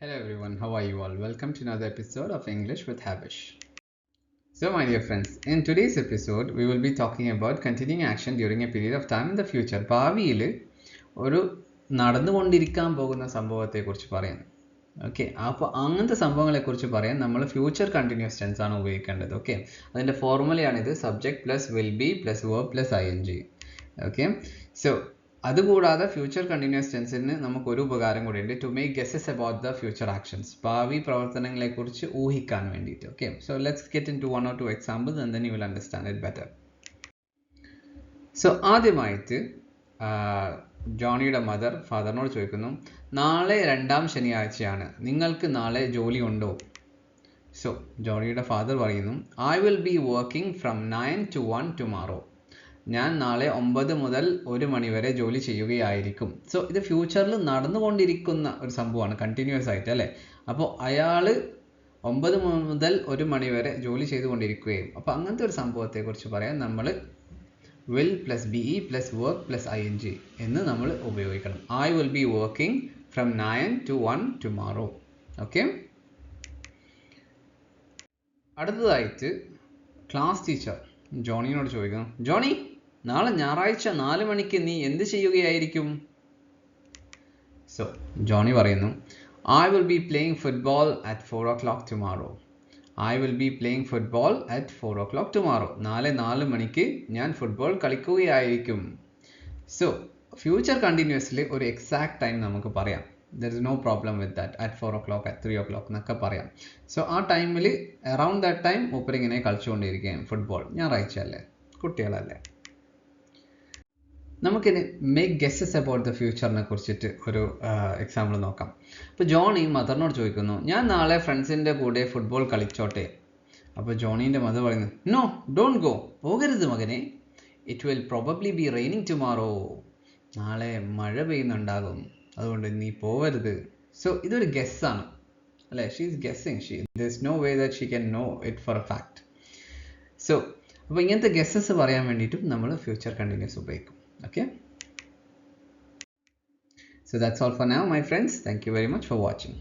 Hello everyone, how are you all? Welcome to another episode of English with Habish. So, my dear friends, in today's episode, we will be talking about continuing action during a period of time in the future. ഭാവിയിൽ ഒരു നടന്നുകൊണ്ടിരിക്കാൻ പോകുന്ന സംഭവത്തെക്കുറിച്ച് പറയുന്നു okay അപ്പോൾ അങ്ങനത്തെ സംഭവങ്ങളെക്കുറിച്ച് പറയാൻ നമ്മൾ future continuous tense ആണ് ഉപയോഗിക്കേണ്ടത് ഓക്കെ അതിന്റെ ഫോർമുലയാണിത് subject plus will be plus verb plus I N G okay so അതുകൂടാതെ ഫ്യൂച്ചർ കണ്ടിന്യൂസ് ടെൻസിന് നമുക്ക് ഒരു ഉപകാരം കൂടിയുണ്ട്. To make guesses about the future actions ഭാവി പ്രവർത്തനങ്ങളെ കുറിച്ച് ഊഹിക്കാൻ വേണ്ടിയിട്ട്. Okay so let's get into one or two examples and then you will understand it better so ആദ്യമായിട്ട് ജോണിയുടെ മദർ ഫാദറിനോട് ചോദിക്കുന്നു നാളെ രണ്ടാം ശനിയാഴ്ചയാണ്. നിങ്ങൾക്ക് നാളെ ജോലി ഉണ്ടോ? സോ ജോണിയുടെ ഫാദർ പറയുന്നു I will be working from nine to one tomorrow ഞാൻ നാളെ ഒമ്പത് മുതൽ ഒരു മണി വരെ ജോലി ചെയ്യുകയായിരിക്കും. സോ ഇത് ഫ്യൂച്ചറിൽ നടന്നുകൊണ്ടിരിക്കുന്ന ഒരു സംഭവമാണ് കണ്ടിന്യൂസ് ആയിട്ട് അല്ലേ? അപ്പോൾ അയാൾ ഒമ്പത് മുതൽ ഒരു മണി വരെ ജോലി ചെയ്തുകൊണ്ടിരിക്കുകയും അപ്പോൾ അങ്ങനത്തെ ഒരു സംഭവത്തെക്കുറിച്ച് പറയാൻ നമ്മൾ will plus B E plus work plus I N G എന്ന് നമ്മൾ ഉപയോഗിക്കണം. I will be working from nine to one tomorrow okay അടുത്തതായിട്ട് ക്ലാസ് ടീച്ചർ ജോണിനോട് ചോദിക്കണം. ജോണി നാളെ ഞായറാഴ്ച നാല് മണിക്ക് നീ എന്ത് ചെയ്യുകയായിരിക്കും? സോ ജോണി പറയുന്നു I will be playing football at four o'clock tomorrow I will be playing football at four o'clock tomorrow നാളെ നാല് മണിക്ക് ഞാൻ ഫുട്ബോൾ കളിക്കുകയായിരിക്കും. സോ ഫ്യൂച്ചർ കണ്ടിന്യൂസിൽ ഒരു എക്സാക്ട് ടൈം നമുക്ക് പറയാം. There is no problem with that at four o'clock at three o'clock എന്നൊക്കെ പറയാം. സോ ആ ടൈമിൽ അറൗണ്ട് ദാറ്റ് ടൈം മൂപ്പർ ഇങ്ങനെ കളിച്ചുകൊണ്ടിരിക്കുകയും ഫുട്ബോൾ ഞായറാഴ്ച അല്ലേ കുട്ടികളല്ലേ? നമുക്കിനി മേക്ക് ഗെസ്സസ് അബൌട്ട് ദ ഫ്യൂച്ചറിനെ കുറിച്ചിട്ട് ഒരു എക്സാമ്പിൾ നോക്കാം. അപ്പോൾ ജോണി മദറിനോട് ചോദിക്കുന്നു ഞാൻ നാളെ ഫ്രണ്ട്സിന്റെ കൂടെ ഫുട്ബോൾ കളിച്ചോട്ടെ? അപ്പോൾ ജോണീന്റെ മദർ പറയുന്നു നോ ഡോണ്ട് ഗോ പോകരുത് മകനെ. It will probably be raining tomorrow നാളെ മഴ പെയ്യുന്നുണ്ടാകും. അതുകൊണ്ട് നീ പോവരുത് സോ ഇതൊരു ഗെസ്സാണ് അല്ലേ? She is guessing she this no way that she can know it for a fact so അപ്പോൾ ഇങ്ങനത്തെ ഗെസ്സസ് പറയാൻ വേണ്ടിയിട്ടും നമ്മൾ ഫ്യൂച്ചർ കണ്ടിന്യൂസ് ഉപയോഗിക്കും. Okay. So that's all for now my friends. Thank you very much for watching